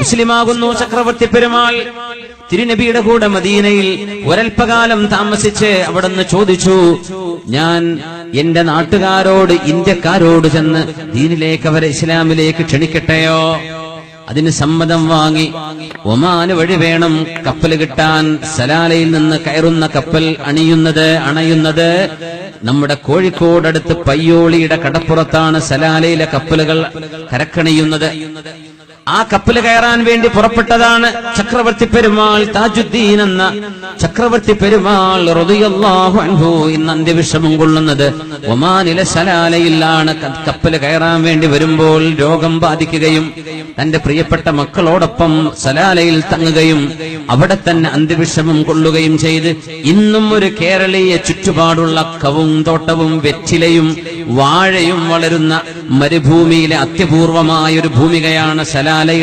മുസ്ലിമാകുന്നു ചക്രവർത്തി പെരുമാൾ. തിരുനബിയുടെ കൂടെ മദീനയിൽ ഒരൽപ്പകാലം താമസിച്ച് അവിടുന്ന് ചോദിച്ചു ഞാൻ എന്റെ നാട്ടുകാരോട് ഇന്ത്യക്കാരോട് ചെന്ന് ദീനിലേക്ക് അവരെ ഇസ്ലാമിലേക്ക് ക്ഷണിക്കട്ടെയോ? അതിന് സമ്മതം വാങ്ങി. ഒമാന് വഴി വേണം കപ്പൽ കിട്ടാൻ. സലാലയിൽ നിന്ന് കയറുന്ന കപ്പൽ അണിയുന്നത് അണയുന്നത്. നമ്മുടെ കോഴിക്കോടടുത്ത് പയ്യോളിയുടെ കടപ്പുറത്താണ് സലാലയിലെ കപ്പലുകൾ കരക്കണിയുന്നത്. ആ കപ്പൽ കയറാൻ വേണ്ടി പുറപ്പെട്ടതാണ് ചക്രവർത്തി പെരുമാൾ താജുദ്ദീൻ എന്ന ചക്രവർത്തി പെരുമാൾ അൻഹു ഇന്ന് അന്ത്യവിഷമം കൊള്ളുന്നത്. ഒമാനിലെ സലാലയിലാണ് കപ്പൽ കയറാൻ വേണ്ടി വരുമ്പോൾ രോഗം ബാധിക്കുകയും തന്റെ പ്രിയപ്പെട്ട മക്കളോടൊപ്പം സലാലയിൽ തങ്ങുകയും അവിടെ തന്നെ അന്ത്യവിഷമം കൊള്ളുകയും ചെയ്ത് ഇന്നും ഒരു കേരളീയ ചുറ്റുപാടുള്ള കവും തോട്ടവും വെറ്റിലയും വാഴയും വളരുന്ന മരുഭൂമിയിലെ അത്യപൂർവമായ ഒരു ഭൂമികയാണ് സലാലയുടെ